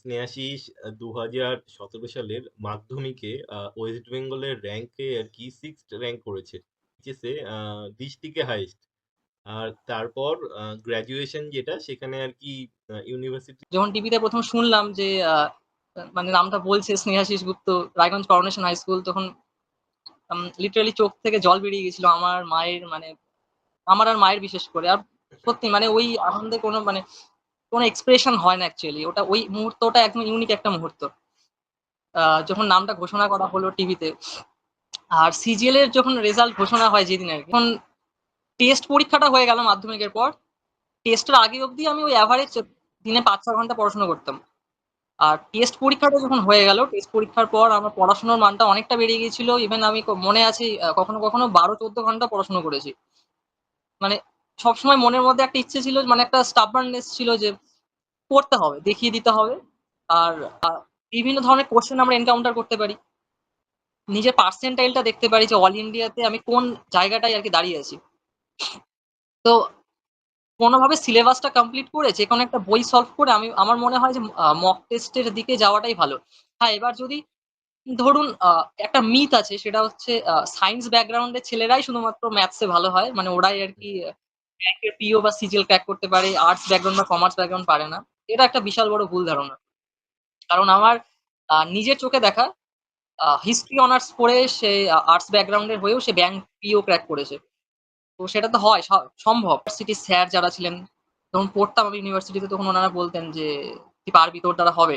স্নেহাশিস দু হাজার সতেরো সালের মাধ্যমিকে ওয়েস্ট বেঙ্গলের র্যাঙ্কে আর কি সিক্স র্যাঙ্ক করেছে। এইচএসে ডিস্ট্রিক্টে হাইস্ট আর তারপর গ্র্যাজুয়েশন যেটা, সেখানে আর কি ইউনিভার্সিটি যখন টিভিতে প্রথম শুনলাম যে মানে নামটা বলছে Snehashis Gupta, Raiganj coronation high school তখন লিটারালি চোখ থেকে জল বেরিয়ে গেছিল আমার মায়ের মানে আমার আর মায়ের বিশেষ করে। আর সত্যি মানে ওই আনন্দে কোনো মানে কোনো এক্সপ্রেশন হয় না অ্যাকচুয়ালি ওটা ওই মুহূর্তটা একদম ইউনিক একটা মুহূর্ত। যখন নামটা ঘোষণা করা হলো টিভিতে, আর সিজিএল এর যখন রেজাল্ট ঘোষণা হয় যেদিন আর তখন টেস্ট পরীক্ষাটা হয়ে গেল মাধ্যমিকের পর। টেস্টের আগে অবধি আমি ওই অ্যাভারেজ দিনে পাঁচ ছ ঘণ্টা পড়াশোনা করতাম। আর টেস্ট পরীক্ষাটা যখন হয়ে গেল টেস্ট পরীক্ষার পর আমার পড়াশোনার মানটা অনেকটা বেড়ে গিয়েছিল। ইভেন আমি মনে আছে কখনো কখনো বারো চোদ্দ ঘণ্টা পড়াশোনা করেছি। মানে সবসময় মনের মধ্যে একটা ইচ্ছে ছিল মানে একটা স্টাবার্নেস ছিল যে পড়তে হবে, দেখিয়ে দিতে হবে। আর বিভিন্ন ধরনের কোশ্চেন আমরা এনকাউন্টার করতে পারি। নিজের পার্সেন্টাইলটা দেখতে পারি যে অল ইন্ডিয়াতে আমি কোন জায়গাটায় আর কি দাঁড়িয়ে আছি। তো কোনোভাবে সিলেবাসটা কমপ্লিট করে যে কোনো একটা বই সলভ করে আমি, আমার মনে হয় যে মক টেস্টের দিকে যাওয়াটাই ভালো। হ্যাঁ এবার যদি ধরুন একটা মিথ আছে, সেটা হচ্ছে সায়েন্স ব্যাকগ্রাউন্ডের ছেলেরাই শুধুমাত্র ম্যাথসে ভালো হয় মানে ওরাই আর কি র্যাঙ্কের পিও বা সিজিএল ক্র্যাক করতে পারে আর্টস ব্যাকগ্রাউন্ড বা কমার্স ব্যাকগ্রাউন্ড পারে না। এটা একটা বিশাল বড় ভুল ধারণা। কারণ আমার নিজের চোখে দেখা হিস্ট্রি অনার্স পড়ে সে আর্টস ব্যাকগ্রাউন্ডের হয়েও সে ব্যাংক পিও ক্র্যাক করেছে। তো সেটা তো হয় সম্ভব। ইউনিভার্সিটির স্যার যারা ছিলেন, যখন পড়তাম আমি ইউনিভার্সিটিতে তখন ওনারা বলতেন যে, তুই পারবি তোর দ্বারা হবে।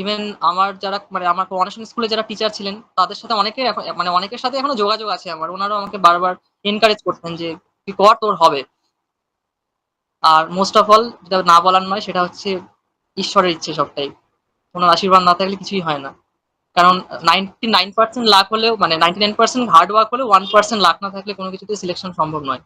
ইভেন আমার যারা মানে আমার অনেশন স্কুলে যারা টিচার ছিলেন, তাদের সাথে অনেকে এখন মানে অনেকের সাথে এখনও যোগাযোগ আছে আমার। ওনারাও আমাকে বারবার এনকারেজ করতেন যে তুই কর, তোর হবে। আর মোস্ট অফ অল যেটা না বলার নয়, সেটা হচ্ছে ঈশ্বরের ইচ্ছে সবটাই। ওনার আশীর্বাদ না থাকলে কিছুই হয় না। কারণ নাইনটি নাইন পার্সেন্ট লাখ হলেও মানে ninety nine percent hard work হলেও ওয়ান পার্সেন্ট লাখ না থাকলে কোনো কিছুতে সিলেকশন সম্ভব নয়।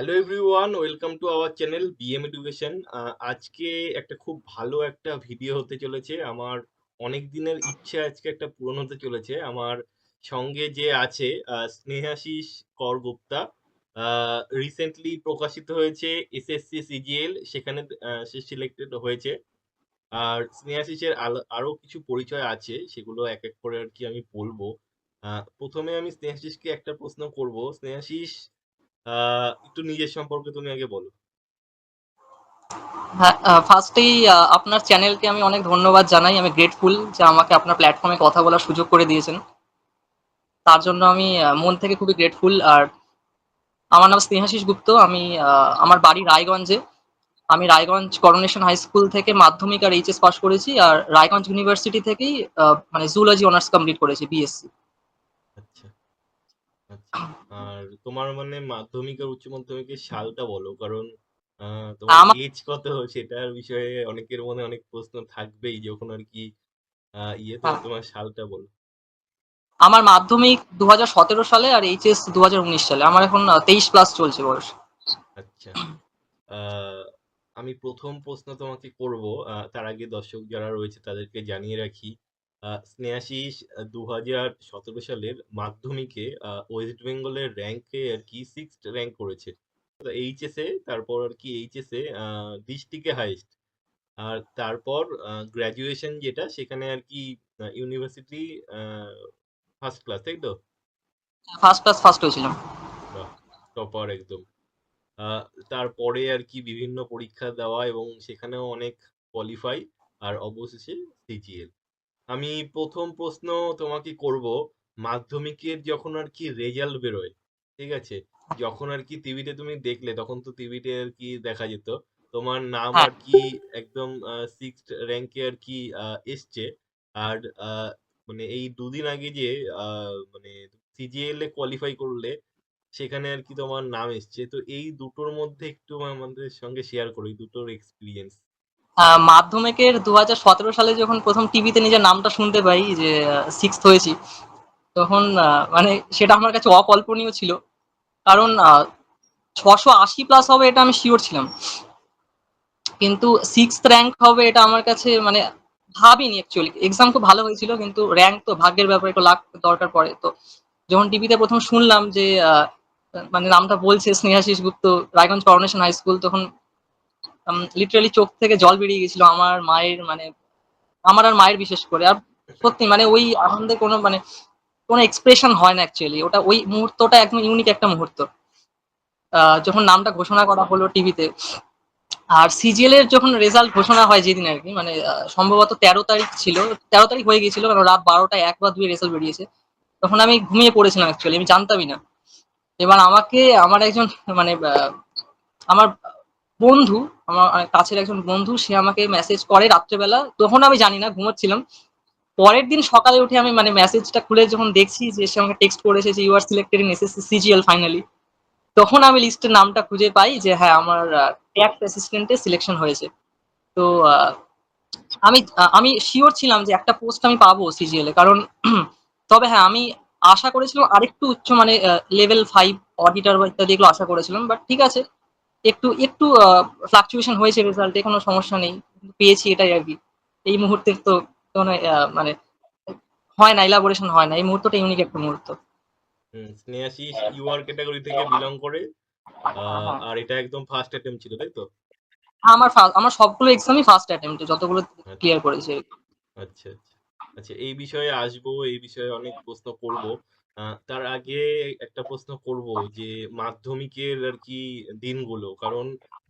Hello everyone welcome to our channel BM education আজকে একটা খুব ভালো একটা ভিডিও হতে চলেছে। আমার অনেক দিনের ইচ্ছে আজকে একটা পূরণ হতে চলেছে। আমার সঙ্গে যে আছে স্নেহাশিস করগুপ্তা রিসেন্টলি প্রকাশিত হয়েছে এসএসসি সিজিএল সেখানে সে সিলেক্টেড হয়েছে। আর স্নেহাশিসের আল- আরও কিছু পরিচয় আছে, সেগুলো এক এক করে আর কি আমি বলব। প্রথমে আমি স্নেহাশিসকে একটা প্রশ্ন করব। স্নেহাশিস একটু নিজের সম্পর্কে তুমি আগে বলো। হ্যাঁ ফার্স্টেই আপনার চ্যানেলকে আমি অনেক ধন্যবাদ জানাই। আমি গ্রেটফুল যে আমাকে আপনার প্ল্যাটফর্মে কথা বলার সুযোগ করে দিয়েছেন। তার জন্য আমি মন থেকে খুবই গ্রেটফুল আর আমার নাম স্নেহাশিস গুপ্ত। আমি আমার বাড়ি রায়গঞ্জে। আমি রায়গঞ্জ করোনেশন হাই স্কুল থেকে মাধ্যমিক আর এইচএস পাস করেছি। আর রায়গঞ্জ ইউনিভার্সিটি থেকেই মানে জুলজি অনার্স কমপ্লিট করেছি বিএসসি আচ্ছা। আর তোমার মানে মাধ্যমিক আর উচ্চ মাধ্যমিকের সালটা বলো কারণ আহ, তোমার আমার এজ কত সেটার বিষয়ে অনেকের মনে অনেক প্রশ্ন থাকবেই যখন আর কি আহ, ইয়ে তো হ্যাঁ, তোমার সালটা বলো। আমার মাধ্যমিক দু হাজার সতেরো সালে আর এইচএস দু হাজার উনিশ সালে। আমার এখন তেইশ প্লাস চলছে বয়স। আচ্ছা। আহ, আমি প্রথম প্রশ্ন তোমাকে করব আহ, তার আগে দর্শক যারা রয়েছে তাদেরকে জানিয়ে রাখি স্নেহাশিস দু হাজার সতেরো সালের মাধ্যমিকে ওয়েস্ট বেঙ্গলের র্যাঙ্কে আর কি সিক্স র্যাঙ্ক করেছে। এইচএসএ তারপর আর কি এইচএসএ ডিস্ট্রিক্টে হাইস্ট আর তারপর গ্র্যাজুয়েশন যেটা সেখানে আর কি ইউনিভার্সিটি ফার্স্ট ক্লাস তাই তো? ফার্স্ট ক্লাস ফার্স্ট হয়েছিলাম। টপার একদম। তারপরে আর কি বিভিন্ন পরীক্ষা দেওয়া এবং সেখানেও অনেক কোয়ালিফাই আর অবশেষে সিজিএল আমি প্রথম প্রশ্ন তোমাকে করব মাধ্যমিকের যখন আর কি রেজাল্ট বেরোয় ঠিক আছে? যখন আর কি টিভিতে তুমি দেখলে তখন তো টিভিতে আর কি দেখা যেত। তোমার নাম হ্যাঁ। আর কি একদম সিক্স র্যাঙ্কে আর কি এসছে। আর মানে এই দুদিন আগে যে আহ, মানে সিজিএল এ কোয়ালিফাই করলে সেখানে আর কি তোমার নাম এসছে। তো এই দুটোর মধ্যে একটু আমাদের সঙ্গে শেয়ার করো এই দুটোর এক্সপিরিয়েন্স মাধ্যমিকের দু হাজার সতেরো সালে যখন প্রথম টিভিতে নিজের নামটা শুনতে পাই যে সিক্স হয়েছি, তখন মানে সেটা আমার কাছে অকল্পনীয় ছিল। কারণ ছশো আশি প্লাস হবে এটা আমি শিওর ছিলাম। কিন্তু সিক্স র্যাঙ্ক হবে এটা আমার কাছে মানে ভাবিনি অ্যাকচুয়ালি এক্সাম খুব ভালো হয়েছিল, কিন্তু র্যাঙ্ক তো ভাগ্যের ব্যাপারে একটু লাখ দরকার পড়ে। তো যখন টিভিতে প্রথম শুনলাম যে মানে নামটা বলছে Snehashis Gupta, Raiganj coronation high school তখন লিটারালি চোখ থেকে জল বেরিয়ে গেছিল আমার মায়ের মানে আমার আর মায়ের বিশেষ করে। আর সত্যি মানে ওই আনন্দে কোনো মানে কোনো এক্সপ্রেশন হয় না অ্যাকচুয়ালি ওটা ওই মুহূর্তটা একদম ইউনিক একটা মুহূর্ত। যখন নামটা ঘোষণা করা হলো টিভিতে। আর সিজিএল এর যখন রেজাল্ট ঘোষণা হয় যেদিন আর কি মানে সম্ভবত তেরো তারিখ ছিল, তেরো তারিখ হয়ে গিয়েছিল কারণ রাত বারোটা এক বা দুই রেজাল্ট বেরিয়েছে। তখন আমি ঘুমিয়ে পড়েছিলাম অ্যাকচুয়ালি আমি জানতামই না। এবার আমাকে, আমার একজন মানে আমার বন্ধু, আমার কাছের একজন বন্ধু, সে আমাকে মেসেজ করে রাত্রেবেলা। তখন আমি জানি না, ঘুমোচ্ছিলাম। পরের দিন সকালে উঠে আমি মানে মেসেজটা খুলে যখন দেখছি যে সে আমাকে টেক্সট করেছে যে you are selected in SSC CGL finally তখন আমি লিস্টের নামটা খুঁজে পাই যে হ্যাঁ আমার ট্যাক্স অ্যাসিস্ট্যান্টে সিলেকশন হয়েছে। তো আমি আমি শিওর ছিলাম যে একটা পোস্ট আমি পাবো সিজিএল এ। কারণ, তবে হ্যাঁ আমি আশা করেছিলাম আরেকটু উচ্চ মানে লেভেল ফাইভ অডিটার বা ইত্যাদি এগুলো আশা করেছিলাম। বাট ঠিক আছে একটু একটু ফ্লাকচুয়েশন হয়েছে রেজাল্টে কোনো সমস্যা নেই। পেয়েছি এটাই আর কি। এই মুহূর্তের তো কোনো মানে হয় না ইলাবোরেশন হয় না। এই মুহূর্তটা ইউনিক একটা মুহূর্ত। হুম, স্নেহাশিস ইউআর ক্যাটাগরি থেকে বিলং করে হ্যাঁ। আর এটা একদম ফার্স্ট অ্যাটেম্প ছিল তাই তো? আমার ফার্স্ট আমার সবগুলো এক্সামই ফার্স্ট অ্যাটেম্পটে যতগুলো ক্লিয়ার করেছি। আচ্ছা আচ্ছা। আচ্ছা এই বিষয়ে আসব এই বিষয়ে অনেক প্রশ্ন করব। তার আগে একটা প্রশ্ন করব যে মাধ্যমিকের আর কি দিনগুলো কারণ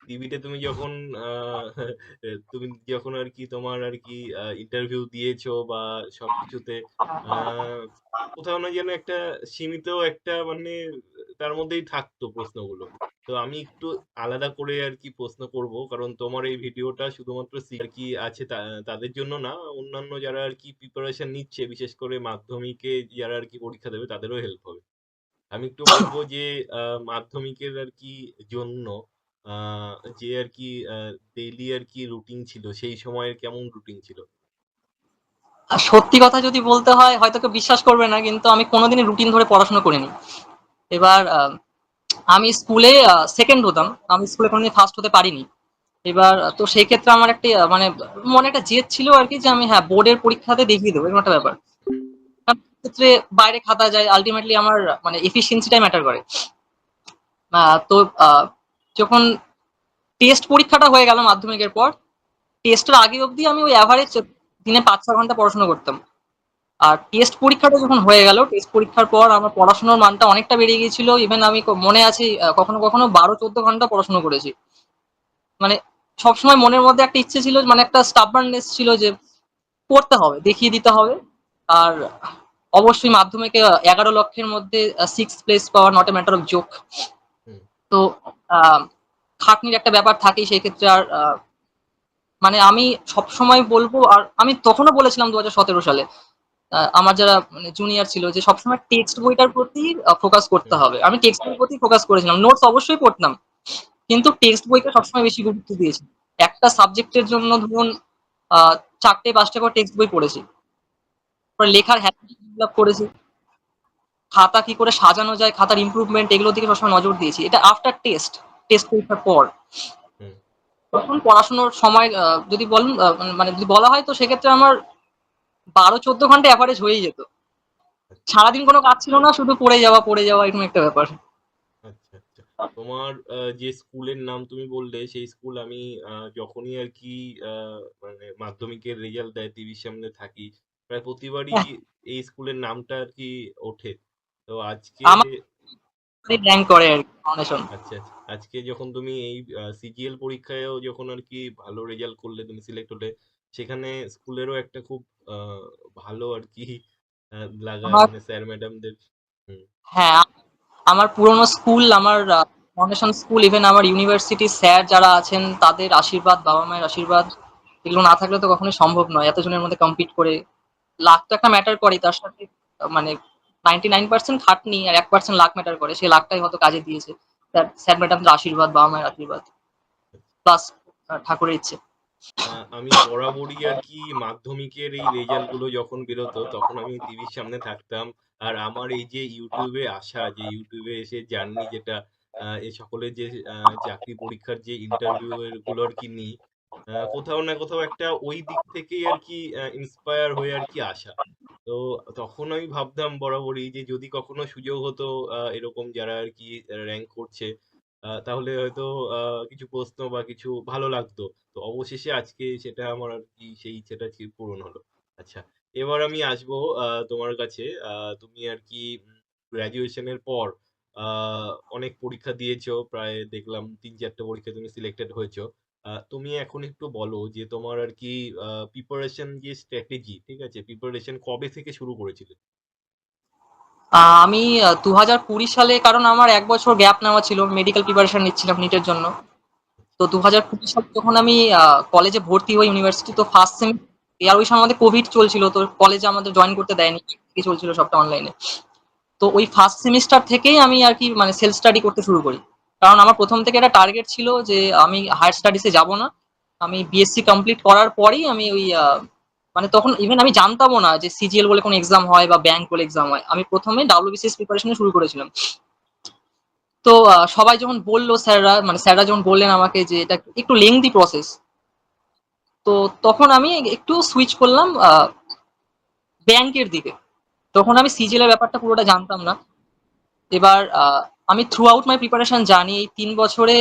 টিভিতে তুমি যখন তুমি যখন আর কি তোমার আর কি ইন্টারভিউ দিয়েছ বা সবকিছুতে কোথাও না যেন একটা সীমিত একটা মানে তার মধ্যেই থাকতো প্রশ্নগুলো। তো আমি একটু আলাদা করে আর কি প্রশ্ন করব, কারণ তোমার এই ভিডিওটা শুধুমাত্র আর কি আছে তাদের জন্য না, অন্যান্য যারা আর কি প্রিপারেশন নিচ্ছে, বিশেষ করে মাধ্যমিকে যারা আর কি পরীক্ষা দেবে, তাদেরও হেল্প হবে। আমি একটু বলব যে মাধ্যমিকের আর কি জন্য যে আর কি ডেইলি আর কি রুটিন ছিল, সেই সময়ের কেমন রুটিন ছিল? আর সত্যি কথা যদি বলতে হয়, হয়তো কেউ বিশ্বাস করবে না, কিন্তু আমি কোনোদিনই রুটিন ধরে পড়াশোনা করিনি। এবার আমি স্কুলে সেকেন্ড হতাম। আমি স্কুলে কোনোদিন ফার্স্ট হতে পারিনি। এবার, তো সেই ক্ষেত্রে আমার একটা মানে মনে একটা জেদ ছিল আর কি, যে আমি হ্যাঁ বোর্ডের পরীক্ষাতে দেখিয়ে দেবো, এরকম একটা ব্যাপার। ক্ষেত্রে বাইরে খাতা যায় আলটিমেটলি আমার মানে এফিসিয়েন্সিটাই ম্যাটার করে। তো টেস্ট পরীক্ষাটা হয়ে গেল মাধ্যমিকের পর টেস্টের আগে অবধি আমি ওই অ্যাভারেজ দিনে পাঁচ ছ ঘণ্টা পড়াশোনা করতাম। আর টেস্ট পরীক্ষাটা যখন হয়ে গেল টেস্ট পরীক্ষার পর আমার পড়াশোনার মানটা অনেকটা বেড়ে গিয়েছিল। ইভেন আমি মনে আছে কখনো কখনো বারো চোদ্দ ঘণ্টা পড়াশোনা করেছি। মানে সবসময় মনের মধ্যে একটা ইচ্ছে ছিল মানে একটা স্টাববার্নেস ছিল যে পড়তে হবে দেখিয়ে দিতে হবে। আর অবশ্যই মাধ্যমিকে এগারো লক্ষের মধ্যে সিক্স প্লেস পাওয়া not a matter of joke তো খাটনির একটা ব্যাপার থাকে, সেই ক্ষেত্রে আর মানে আমি সব সময় বলব, আর আমি তখনও বলেছিলাম দু সালে আমার যারা মানে জুনিয়র ছিল যে সবসময় টেক্সট বইটার প্রতি ফোকাস করতে হবে। আমি টেক্সট বইয়ের প্রতি ফোকাস করেছিলাম। নোটস অবশ্যই পড়তাম, কিন্তু টেক্সট বইকে সবসময় বেশি গুরুত্ব দিয়েছি। একটা সাবজেক্টের জন্য ধরুন চারটে, পাঁচটা করে টেক্সট বই পড়েছি। লেখার হ্যাবিট ডেভেলপ করেছি। খাতা কি করে সাজানো যায় খাতার ইমপ্রুভমেন্ট এগুলোর দিকে সবসময় নজর দিয়েছি। এটা আফটার টেস্ট টেস্ট পরীক্ষার পর। তখন পড়াশোনার সময় যদি বলেন আহ, মানে যদি বলা হয় তো সেক্ষেত্রে আমার বারো চোদ্দ ঘণ্টা অ্যাভারেজ হয়েই যেত। সারাদিন কোনো কাজ ছিল না শুধু পড়ে যাওয়া পড়ে যাওয়া এরকম একটা ব্যাপার। আচ্ছা আচ্ছা। তোমার যে স্কুলের নাম তুমি বললে সেই স্কুল আমি যখনই আর কি মানে মাধ্যমিকের রেজাল্ট দেয় টিভির সামনে থাকি প্রায় প্রতিবারই এই স্কুলের নামটা আর কি ওঠে। তো আজকে র্যাঙ্ক করে আর ফাউন্ডেশন আচ্ছা আচ্ছা। আজকে যখন তুমি এই সিজিএল পরীক্ষায়ও যখন আর কি ভালো রেজাল্ট করলে তুমি সিলেক্ট হলে সেখানে স্কুলেরও একটা খুব ভালো আর কি লাগা মানে স্যার ম্যাডামদের হ্যাঁ আমার পুরনো স্কুল আমার ফাউন্ডেশন স্কুল ইভেন আমার ইউনিভার্সিটি স্যার যারা আছেন তাদের আশীর্বাদ বাবা মায়ের আশীর্বাদ এগুলো না থাকলে তো কখনোই সম্ভব নয়। এতজনের মধ্যে কম্পিট করে লাখ তো একটা ম্যাটার করে তার সাথে মানে নাইনটি নাইন পার্সেন্ট খাটনি আর এক পার্সেন্ট লাখ ম্যাটার করে। সেই লাখটাই হয়তো কাজে দিয়েছে। স্যার ম্যাডামদের আশীর্বাদ বাবা মায়ের আশীর্বাদ। প্লাস ঠাকুরের ইচ্ছে। আমি বরাবরই আর কি মাধ্যমিকের এই রেজাল্টগুলো যখন বেরোতো তখন আমি টিভির সামনে থাকতাম। আর আমার এই যে ইউটিউবে আসা যে ইউটিউবে এসে জার্নি যেটা এই সকলের যে চাকরি পরীক্ষার যে ইন্টারভিউ গুলো আর কি আহ, কোথাও না কোথাও একটা ওই দিক থেকেই আর কি ইন্সপায়ার হয়ে আর কি আসা। তো তখন আমি ভাবতাম বরাবরই যে যদি কখনো সুযোগ হতো এরকম যারা আর কি র‍্যাংক করছে তাহলে হয়তো কিছু প্রশ্ন বা কিছু ভালো লাগতো। তো অবশেষে আজকে সেটা আমার আর কি সেই ইচ্ছাটা পূরণ হলো। আচ্ছা, এবার আমি আসব তোমার কাছে। তুমি আর কি গ্র্যাজুয়েশন এর পর অনেক পরীক্ষা দিয়েছ। প্রায় দেখলাম ৩-৪ টা পরীক্ষায় তুমি সিলেক্টেড হয়েছো। তুমি এখন একটু বলো যে তোমার আর কি প্রিপারেশন যে স্ট্র্যাটেজি, ঠিক আছে? প্রিপারেশন কবে থেকে শুরু করেছিলে? আ আমি আ ২০২০ সালে কারণ আমার এক বছর গ্যাপ নেওয়া ছিল। মেডিকেল প্রিপারেশন নিচ্ছিলাম নিটের জন্য। তো ২০২০ সালে যখন আমি কলেজে ভর্তি হই ইউনিভার্সিটি তো ফার্স্ট সেম আর ওই সময় আমাদের কোভিড চলছিল। তো কলেজে আমাদের জয়েন করতে দেয়নি। চলছিল সবটা অনলাইনে। তো ওই ফার্স্ট সেমিস্টার থেকেই আমি আর কি মানে সেলফ স্টাডি করতে শুরু করি। কারণ আমার প্রথম থেকে একটা টার্গেট ছিল যে আমি হায়ার স্টাডিজ এ যাব না। আমি বিএসসি কমপ্লিট করার পরেই আমি ওই মানে তখন ইভেন আমি জানতামও না যে সিজিএল বলে কোনো এক্সাম হয় বা ব্যাংক বলে এক্সাম হয়। আমি ১ম এ WBCS প্রিপারেশন শুরু করেছিলাম। তো সবাই যখন বলল স্যাররা মানে স্যাররা যখন বললেন আমাকে যে এটা একটু লেংথি প্রসেস। তো তখন আমি একটু সুইচ করলাম ব্যাংকের দিকে। তখন আমি সিজিএল এর ব্যাপারটা পুরোটা জানতাম না। এবার আমি থ্রু আউট মাই প্রিপারেশন জানি এই ৩ বছরে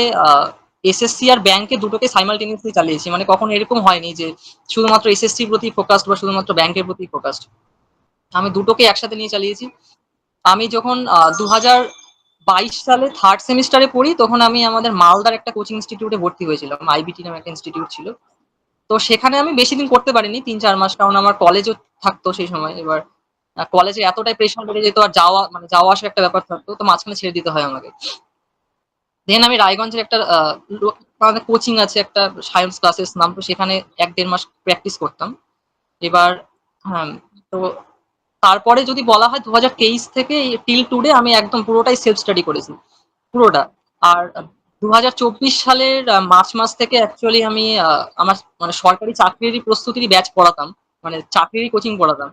এসএসসি আর ব্যাংকে দুটোকে সাইমালটেনিয়াসলি চালিয়েছি। মানে কখনো এরকম হয়নি যে শুধুমাত্র এসএসসির প্রতি ফোকাসড বা শুধুমাত্র ব্যাংকের প্রতি ফোকাসড। আমি দুটোকে একসাথে নিয়ে চালিয়েছি। আমি যখন আ ২০২২ সালে 3rd সেমিস্টারে পড়ি, তখন আমি আমাদের মালদার একটা কোচিং ইনস্টিটিউটে ভর্তি হয়েছিলাম। আইবিটি নামে একটা ইনস্টিটিউট ছিল। তো সেখানে আমি বেশি দিন করতে পারিনি ৩-৪ মাস, কারণ আমার কলেজও থাকতো সেই সময়। এবার কলেজে এতটাই প্রেশার বেড়ে যেত আর যাওয়া মানে যাওয়া আসার একটা ব্যাপার থাকতো। তো মাঝখানে ছেড়ে দিতে হয় আমাকে। দেন আমি রায়গঞ্জের একটা কোচিং আছে একটা সায়েন্স ক্লাসেস নাম তো সেখানে এক দেড় মাস প্র্যাকটিস করতাম। এবার হ্যাঁ, তো তারপরে যদি বলা হয় ২০২৩ থেকে টিল টুডে আমি একদম পুরোটাই সেলফ স্টাডি করেছি। পুরোটা। আর ২০২৪ সালের মার্চ মাস থেকে অ্যাকচুয়ালি আমি আমার মানে সরকারি চাকরিরই প্রস্তুতিরই ব্যাচ পড়াতাম। মানে চাকরিরই কোচিং পড়াতাম।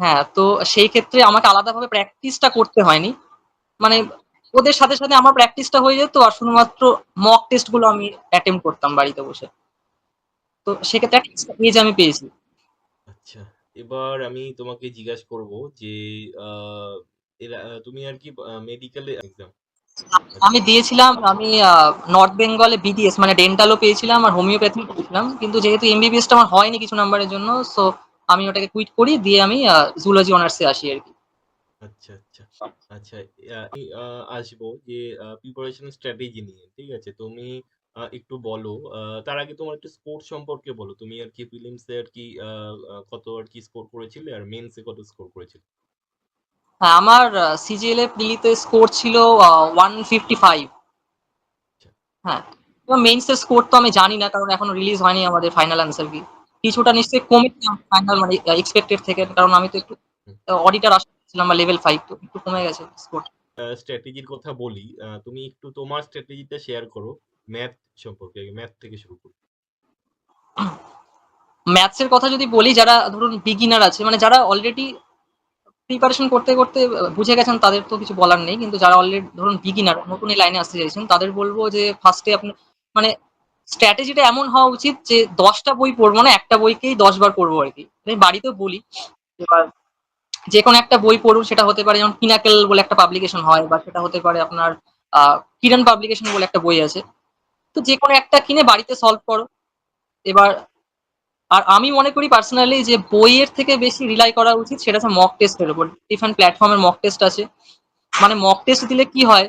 হ্যাঁ, তো সেই ক্ষেত্রে আমাকে আলাদাভাবে প্র্যাকটিসটা করতে হয়নি। মানে ওদের সাথে, সাথে আমার প্র্যাকটিসটা হয়ে যেত আর শুধুমাত্র মক টেস্টগুলো আমি অ্যাটেম্প করতাম বাড়িতে বসে। তো সেক্ষেত্রে একটা এজ আমি পেয়েছি। আচ্ছা, এবার আমি তোমাকে জিজ্ঞাসা করব যে তুমি আর কি মেডিকেলে এক্সাম আচ্ছা। আমি দিয়েছিলাম আমি নর্থ বেঙ্গলে বিডিএস মানে ডেন্টালও পেয়েছিলাম আর হোমিওপ্যাথি পেয়েছিলাম। কিন্তু যেহেতু এমবিবিএস টা আমার হয়নি কিছু নাম্বারের জন্য সো আমি ওটাকে কুইট করি দিয়ে আমি জুলজি অনার্স আসি আরকি। আচ্ছা, আচ্ছা। আচ্ছা, আ আমি আসব যে প্রিপারেশন স্ট্র্যাটেজি নিয়ে। ঠিক আছে? তুমি একটু বলো। তার আগে তোমার একটু স্পোর্টস সম্পর্কে বলো। তুমি আরকি প্রিলিমস এ আরকি আ আ কত আরকি স্কোর করেছিলে? আর মেইনস এ কত স্কোর করেছিলে? হ্যাঁ, আমার সিজিএল এ প্রিলিতে স্কোর ছিল আ 155 আচ্ছা। হ্যাঁ, মেইনস স্কোর তো আমি জানি না কারণ এখনও রিলিজ হয়নি আমাদের ফাইনাল আনসার কি। কিছুটা নিশ্চয়ই কমেছে ফাইনাল মানে এক্সপেক্টেড থেকে কারণ আমি তো একটু অডিটর আশা করছিলাম বা লেভেল 5 তো একটু কমে গেছে স্কোর। স্ট্র্যাটেজির কথা বলি। তুমি একটু তোমার স্ট্র্যাটেজিটা শেয়ার করো। ম্যাথ সম্পর্কে। ম্যাথ থেকে শুরু করি। ম্যাথস এর কথা যদি বলি যারা ধরুন বিগিনার আছে মানে যারা অলরেডি প্রিপারেশন করতে, করতে বুঝে গেছেন তাদের তো কিছু বলার নেই। কিন্তু যারা অলরেডি ধরুন বিগিনার নতুন এই লাইনে আসতে চাইছেন তাদের বলব যে ফার্স্ট আপনি মানে স্ট্র্যাটেজিটা এমন হওয়া উচিত যে দশটা বই পড়ব না, একটা বইকেই ১০ বার পড়ব আরকি। আমি বাড়িতেও বলি। এবার যেকোনো একটা বই পড়ুন সেটা হতে পারে যেমন পিনাকেল বলে একটা পাবলিকেশন হয় বা সেটা হতে পারে আপনার কিরণ পাবলিকেশন বলে একটা বই আছে। তো যে কোনো একটা কিনে বাড়িতে সলভ করো। এবার আর আমি মনে করি পার্সোনালি যে বইয়ের থেকে বেশি রিলাই করা উচিত সেটা হচ্ছে মক টেস্ট এর উপর। ডিফারেন্ট প্ল্যাটফর্মের মক টেস্ট আছে। মানে মক টেস্ট দিলে কি হয়?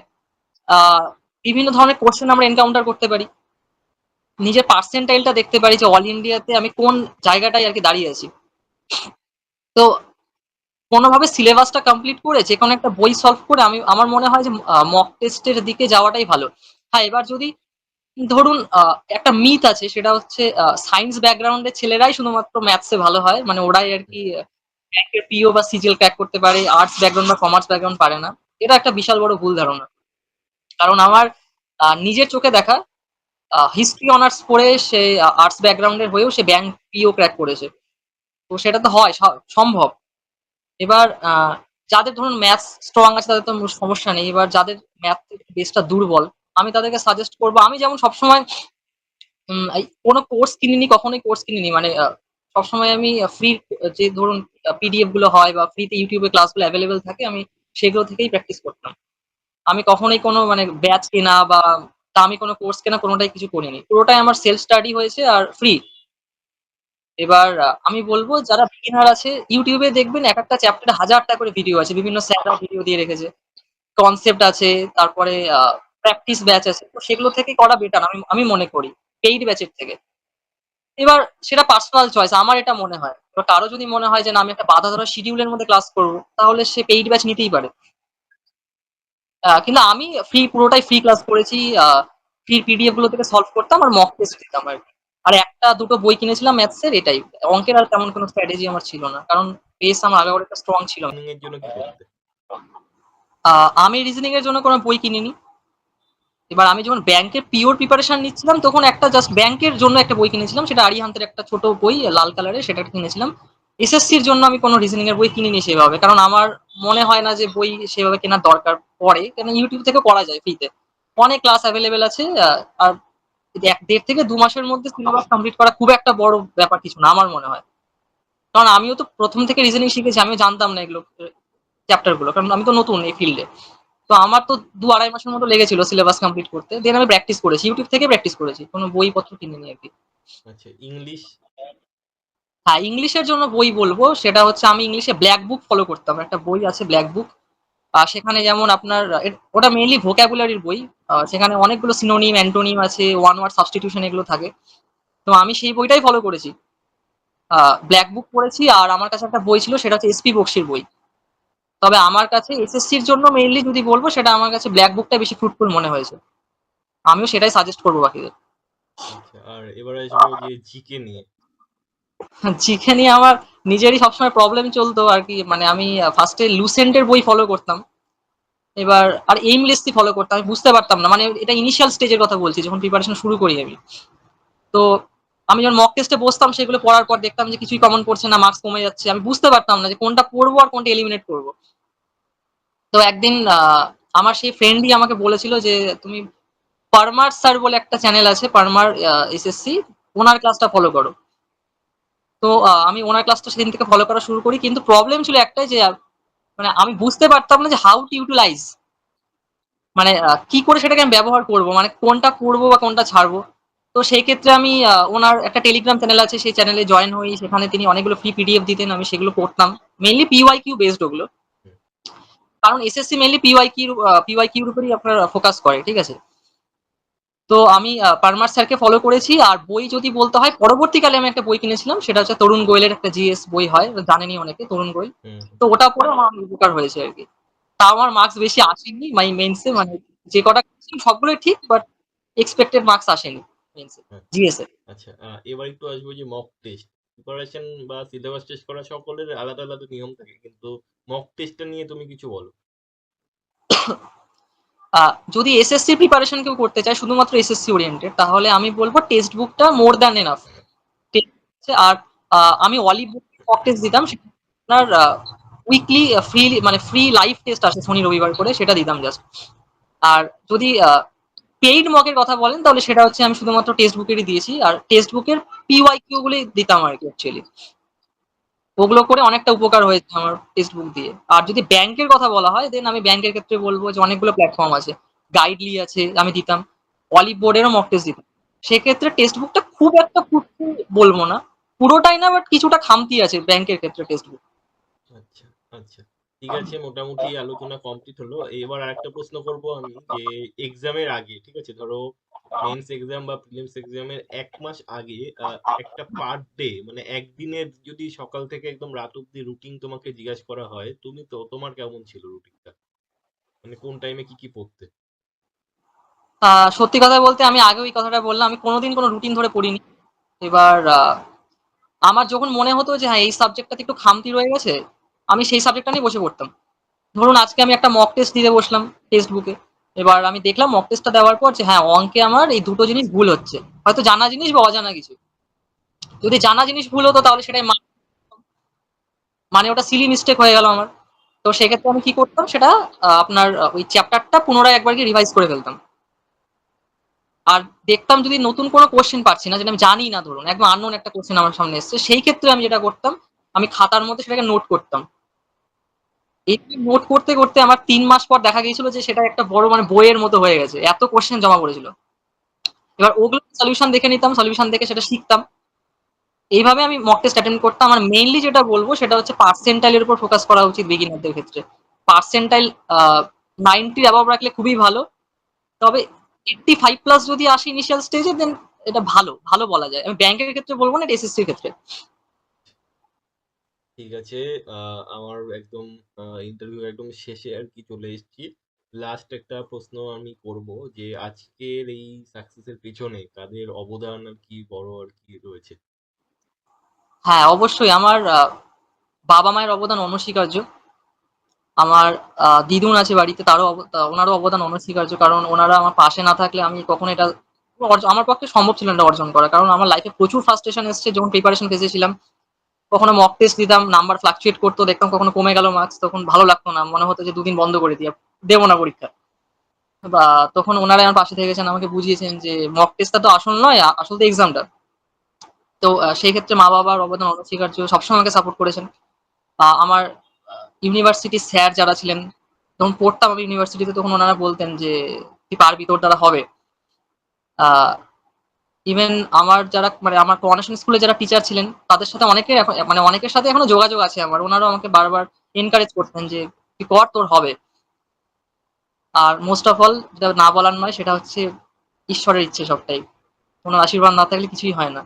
বিভিন্ন ধরনের কোশ্চেন আমরা এনকাউন্টার করতে পারি। নিজের পার্সেন্টাইল টা দেখতে পারি যে অল ইন্ডিয়াতে আমি কোন জায়গাটায় আরকি দাঁড়িয়ে আছি। তো কোনভাবে সিলেবাসটা কমপ্লিট করে যে কোনো একটা বই সলভ করে আমি আমার মনে হয় যে মক টেস্টের দিকে যাওয়াটাই ভালো। হ্যাঁ, এবার যদি ধরুন একটা মিথ আছে সেটা হচ্ছে সায়েন্স ব্যাকগ্রাউন্ডের ছেলেরাই শুধুমাত্র ম্যাথসে ভালো হয়। মানে ওরাই আরকি ব্যাংকের পিও বা সিজিএল ক্র্যাক করতে পারে। আর্টস ব্যাকগ্রাউন্ড বা কমার্স ব্যাকগ্রাউন্ড পারে না। এটা একটা বিশাল বড় ভুল ধারণা। কারণ আমার নিজের চোখে দেখা হিস্ট্রি অনার্স পড়ে সে আর্টস ব্যাকগ্রাউন্ড এর হয়েও সে ব্যাংক পিও ক্র্যাক করেছে। তো সেটা তো হয় সম্ভব। এবার যাদের ধরুন ম্যাথ স্ট্রং আছে, তাদের তো সমস্যা নেই। এবার যাদের ম্যাথ বেসটা দুর্বল, আমি তাদেরকে সাজেস্ট করব, আমি যেমন সবসময় কোন কোর্স কিনিনি, কখনোই কোর্স কিনিনি। মানে সবসময় আমি ফ্রি যে ধরুন পিডিএফগুলো হয় বা ফ্রিতে ইউটিউবে ক্লাসগুলো অ্যাভেলেবেল থাকে, আমি সেগুলো থেকেই প্র্যাকটিস করতাম আমি কখনোই কোনো মানে ব্যাচ কেনা বা দামি কোনো কোর্স কেনা কোনোটাই কিছু করিনি। পুরোটাই আমার সেলফ স্টাডি হয়েছে আর ফ্রি এবার আমি বলব যারা বিগিনার আছে ইউটিউবে দেখবেন এক একটা চ্যাপ্টারে হাজারটা করে ভিডিও আছে, বিভিন্ন স্যাররা ভিডিও দিয়ে রেখেছে। কনসেপ্ট আছে, তারপরে প্র্যাকটিস ব্যাচ আছে, তো সেগুলো থেকে করা বেটার আমি আমি মনে করি পেইড ব্যাচের থেকে। এবার, সেটা পার্সোনাল চয়েস আমার এটা মনে হয়। এবার কারও যদি মনে হয় যে না, আমি একটা বাধা ধরা শিডিউলের মধ্যে ক্লাস করব, তাহলে সে পেইড ব্যাচ নিতেই পারে। কিন্তু আমি ফ্রি পুরোটাই ফ্রি ক্লাস করেছি ফ্রি পিডিএফগুলো থেকে সলভ করতাম আর মক টেস্ট দিতাম আর কি। আর একটা দুটো বই কিনেছিলাম ম্যাথসের এটাই। অঙ্কের আর তেমন কোনো স্ট্র্যাটেজি আমার ছিল না কারণ বেস আমার আগে একটা স্ট্রং ছিল। আমি রিজনিং এর জন্য কোনো বই কিনিনি। এবার আমি যখন ব্যাংকের পিওর প্রিপারেশন নিচ্ছিলাম তখন একটা জাস্ট ব্যাংকের জন্য একটা বই কিনেছিলাম সেটা আরিহান্তের একটা ছোট বই লাল কালারের সেটা কিনেছিলাম। এসএসসির জন্য আমি কোনো রিজনিং এর বই কিনিনি সেভাবে। কারণ আমার মনে হয় না যে বই সেভাবে কেনার দরকার পড়ে। কারণ ইউটিউব থেকে করা যায় ফ্রিতে অনেক ক্লাস অ্যাভেলেবেল আছে আর এক দেড় থেকে দু মাসের মধ্যে সিলেবাস কমপ্লিট করা খুব একটা বড় ব্যাপার কিছু না, আমার মনে হয়। কারণ আমিও তো প্রথম থেকে রিজনিং শিখেছি, আমিও জানতাম না এগুলো চ্যাপ্টারগুলো। কারণ আমি তো নতুন এই ফিল্ডে তো আমার তো দু আড়াই মাসের মতো লেগেছিল সিলেবাস কমপ্লিট করতে। দেন আমি প্র্যাকটিস করেছি ইউটিউব থেকে প্র্যাকটিস করেছি। কোনো বইপত্র কিনিনি আর কি। আচ্ছা ইংলিশ হ্যাঁ ইংলিশের জন্য বই বলব, সেটা হচ্ছে আমি ইংলিশে ব্ল্যাক বুক ফলো করতাম। একটা বই আছে ব্ল্যাক বুক সেখানে যেমন আপনার ওটা মেইনলি ভোক্যাবুলারির বই। সেখানে অনেকগুলো সিনোনিম অ্যান্টোনিম আছে ওয়ান ওয়ার্ড সাবস্টিটিউশন এগুলো থাকে। তো আমি সেই বইটাই ফলো করেছি। ব্ল্যাক বুক পড়েছি, আর আমার কাছে একটা বই ছিল, সেটা হচ্ছে এসপি বক্সির বই। তবে আমার কাছে এসএসসির জন্য মেইনলি যদি বলব, সেটা আমার কাছে ব্ল্যাক বুকটা বেশি ফ্রুটফুল মনে হয়েছে। আমিও সেটাই সাজেস্ট করব বাকিদের। আচ্ছা আর এবারে জিকে নিয়ে। নিয়ে আমার নিজেরই সবসময় প্রবলেম চলতো আর কি মানে আমি ফার্স্টে লুসেন্টের বই ফলো করতাম। এবার, আর এইমলেসলি ফলো করতাম, আমি বুঝতে পারতাম না মানে এটা ইনিশিয়াল স্টেজের কথা বলছি, যখন প্রিপারেশন শুরু করি আমি। তো আমি যখন মক টেস্টে বসতাম, সেগুলো পড়ার পর দেখতাম যে কিছুই কমন পড়ছে না মার্কস কমে যাচ্ছে, আমি বুঝতে পারতাম না যে কোনটা পড়ব আর কোনটা এলিমিনেট করব। তো একদিন আমার সেই ফ্রেন্ডই আমাকে বলেছিল যে, তুমি পারমার স্যার বলে একটা চ্যানেল আছে পারমার এসএসসি ওনার ক্লাসটা ফলো করো। তো আমি ওনার ক্লাসটা সেদিন থেকে ফলো করা শুরু করি। কিন্তু প্রবলেম ছিল একটাই যে মানে আমি বুঝতে পারতাম না যে হাউ টু ইউটিলাইজ মানে কি করে সেটাকে আমি ব্যবহার করব? মানে কোনটা করব বা কোনটা ছাড়বো? তো সেই ক্ষেত্রে আমি ওনার একটা টেলিগ্রাম চ্যানেল আছে, সেই চ্যানেলে জয়েন হই। সেখানে তিনি অনেকগুলো ফ্রি পিডিএফ দিতেন, আমি সেগুলো পড়তাম মেইনলি পিওয়াই কিউ বেসড ওগুলো। কারণ SSC mainly PY Q PY কিউর উপরই আপনার ফোকাস করে, ঠিক আছে? তো আমি পারমার স্যারকে ফলো করেছি। আর বই যদি বলতে হয় পরবর্তীকালে আমি একটা বই কিনেছিলাম সেটা হচ্ছে তরুণ গোয়েলের একটা জিএস বই হয় জানেনি অনেকে তরুণ গোয়েল। তো ওটা পড়ে আমার উপকার হয়েছে আর কি। তা আমার মার্কস বেশি আসেনি মাই মেন্সে মানে যে কটা সবগুলোই ঠিক বাট এক্সপেক্টেড মার্কস আসেনি মেন্সে জিএস এ। আচ্ছা এবার একটু আসব যে মক টেস্ট প্রিপারেশন বা সিলেবাস টেস্ট করা সকলের আলাদা আলাদা নিয়ম থাকে কিন্তু মক টেস্টটা নিয়ে তুমি কিছু বলো। যদি এসএসসি প্রিপারেশন কেউ করতে চায়, শুধুমাত্র এসএসসি ওরিয়েন্টেড তাহলে আমি বলব টেক্সট বুকটা মোর দ্যান এনাফ আর আমি অলিভ বুক টেস্ট দিতাম আপনার উইকলি ফ্রি মানে ফ্রি লাইভ টেস্ট আসে শনি রবিবার করে, সেটা দিতাম জাস্ট আর যদি পেইড মকের কথা বলেন, তাহলে সেটা হচ্ছে আমি শুধুমাত্র টেক্সট বুকেরই দিয়েছি, আর টেক্সট বুকের পিওয়াই কিউ গুলি দিতাম আর কি অ্যাকচুয়ালি ওগুলো করে অনেকটা উপকার হয়েছে আমার টেক্সট বুক দিয়ে। আর যদি ব্যাংকের কথা বলা হয় দেন আমি ব্যাংকের ক্ষেত্রে বলব যে অনেকগুলো প্ল্যাটফর্ম আছে। গাইডলি আছে, আমি দিতাম। অলিভ বোর্ডেরও মক টেস্ট দিতাম। সেক্ষেত্রে টেক্সট বুকটা খুব একটা fruitful বলব না। পুরোটাই না বাট কিছুটা খামতি আছে ব্যাংকের ক্ষেত্রে টেক্সট বুক আচ্ছা আচ্ছা। ঠিক আছে, মোটামুটি আলোচনা কমপ্লিট হলো। এবার আরেকটা প্রশ্ন করব আমি, যে এক্সামের আগে, ঠিক আছে? ধরো মেন্স এক্সাম বা প্রিলিমস এক্সামের এক মাস আগে আহ, একটা পার ডে মানে একদিনের যদি সকাল থেকে একদম রাত অব্দি রুটিন তোমাকে জিজ্ঞাসা করা হয় তুমি তো তোমার কেমন ছিল রুটিনটা মানে কোন টাইমে কি কি পড়তে? আহ, সত্যি কথা বলতে আমি আগে ওই কথাটা বললাম আমি কোনোদিন কোনো রুটিন ধরে পড়িনি। এবার আহ, আমার যখন মনে হতো যে হ্যাঁ এই সাবজেক্টটাতে একটু খামতি রয়ে গেছে আমি সেই সাবজেক্টটা নিয়ে বসে পড়তাম। ধরুন আজকে আমি একটা মক টেস্ট দিতে বসলাম টেক্সট বুকে এবার আমি দেখলাম মক টেস্টটা দেওয়ার পর যে হ্যাঁ অঙ্কে আমার এই দুটো জিনিস ভুল হচ্ছে। হয়তো জানা জিনিস বা অজানা কিছু। যদি জানা জিনিস ভুল হতো তাহলে সেটাই মানে ওটা সিলি মিস্টেক হয়ে গেল আমার। তো সেক্ষেত্রে আমি কি করতাম? সেটা আপনার ওই চ্যাপ্টারটা পুনরায় একবার কি রিভাইজ করে ফেলতাম। আর দেখতাম যদি নতুন কোনো কোশ্চেন পাচ্ছি না, যেটা আমি জানি না ধরুন, একদম আননোন একটা কোশ্চেন আমার সামনে এসছে, সেই ক্ষেত্রে আমি যেটা করতাম, আমি খাতার মধ্যে সেটাকে নোট করতাম। এই নোট করতে করতে আমার তিন মাস পর দেখা গিয়েছিল যে সেটা একটা বড় মানে বইয়ের মতো হয়ে গেছে। এত কোশ্চেন জমা পড়েছিল। এবার ওগুলো সলিউশন দেখে নিতাম সলিউশন দেখে সেটা শিখতাম। এইভাবে আমি মক টেস্ট অ্যাটেন্ড করতাম। আর মেইনলি যেটা বলব সেটা হচ্ছে পার্সেন্টাইলের উপর ফোকাস করা উচিত বিগিনারদের ক্ষেত্রে। পার্সেন্টাইল নাইনটি অ্যাবাভ রাখলে খুবই ভালো। তবে এইটটি ফাইভ প্লাস যদি আসে ইনিশিয়াল স্টেজে দেন এটা ভালো ভালো বলা যায়। আমি ব্যাংকের ক্ষেত্রে বলব না, এটা এসএসসির ক্ষেত্রে। ঠিক আছে আমার একদম ইন্টারভিউ একদম শেষে আর কি চলে এসেছি। লাস্ট একটা প্রশ্ন আমি করব যে, আজকের এই সাকসেসের পেছনে কাদের অবদান আর কি বড় আর কি রয়েছে? হ্যাঁ অবশ্যই আমার বাবা মায়ের অবদান অনস্বীকার্য। আমার দিদুন আছে বাড়িতে, তারও ওনারও অবদান অনস্বীকার্য। কারণ ওনারা আমার পাশে না থাকলে আমি কখনো এটা আমার পক্ষে সম্ভব ছিল না অর্জন করা। কারণ আমার লাইফে প্রচুর ফার্স্টেশন এসেছে, যখন প্রিপারেশন ফেজে ছিলাম। কখনো মক টেস্ট দিতাম নাম্বার ফ্লাকচুয়েট করতো, দেখতাম কখনো কমে গেল মার্কস তখন ভালো লাগতো না। মনে হতো যে দুদিন বন্ধ করে দিয়ে দেবো না পরীক্ষা। বা তখন ওনারা আমার পাশে থেকেছেন, আমাকে বুঝিয়েছেন যে মক টেস্টটা তো আসল নয়, আসল তো এক্সামটা তো সেই ক্ষেত্রে মা বাবার অবদান অনস্বীকার্য সবসময় আমাকে সাপোর্ট করেছেন। আমার ইউনিভার্সিটির স্যার যারা ছিলেন, যখন পড়তাম আমি ইউনিভার্সিটিতে তখন ওনারা বলতেন যে, তুই পারবি, তোর দ্বারা হবে। ইভেন আমার যারা মানে আমার করোনেশন স্কুলে যারা টিচার ছিলেন, তাদের সাথে অনেকে এখন মানে অনেকের সাথে এখনও যোগাযোগ আছে আমার। ওনারাও আমাকে বারবার এনকারেজ করতেন যে তুই কর, তোর হবে। আর মোস্ট অফ অল যেটা না বলার নয়, সেটা হচ্ছে ঈশ্বরের ইচ্ছে সবটাই। কোনো আশীর্বাদ না থাকলে কিছুই হয় না।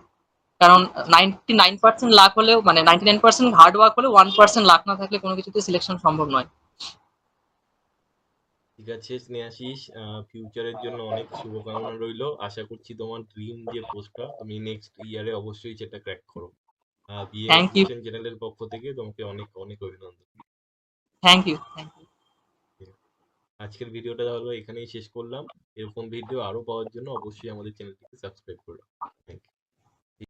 কারণ নাইনটি নাইন পার্সেন্ট লাখ হলেও মানে ninety nine percent hard work হলে ওয়ান পার্সেন্ট লাখ না থাকলে কোনো কিছুতে সিলেকশন সম্ভব নয়। ঠিক আছে স্নেহাশিস ফিউচারের জন্য অনেক শুভকামনা রইল। আশা করছি তোমার ড্রিম যে পোস্টটা তুমি নেক্সট ইয়ারে অবশ্যই সেটা ক্র্যাক করো। বিএ. চ্যানেলের পক্ষ থেকে তোমাকে অনেক অনেক অভিনন্দন। থ্যাংক ইউ থ্যাংক ইউ আজকের ভিডিওটা তাহলে এখানেই শেষ করলাম। এরকম ভিডিও আরও পাওয়ার জন্য অবশ্যই আমাদের চ্যানেলটিকে সাবস্ক্রাইব করো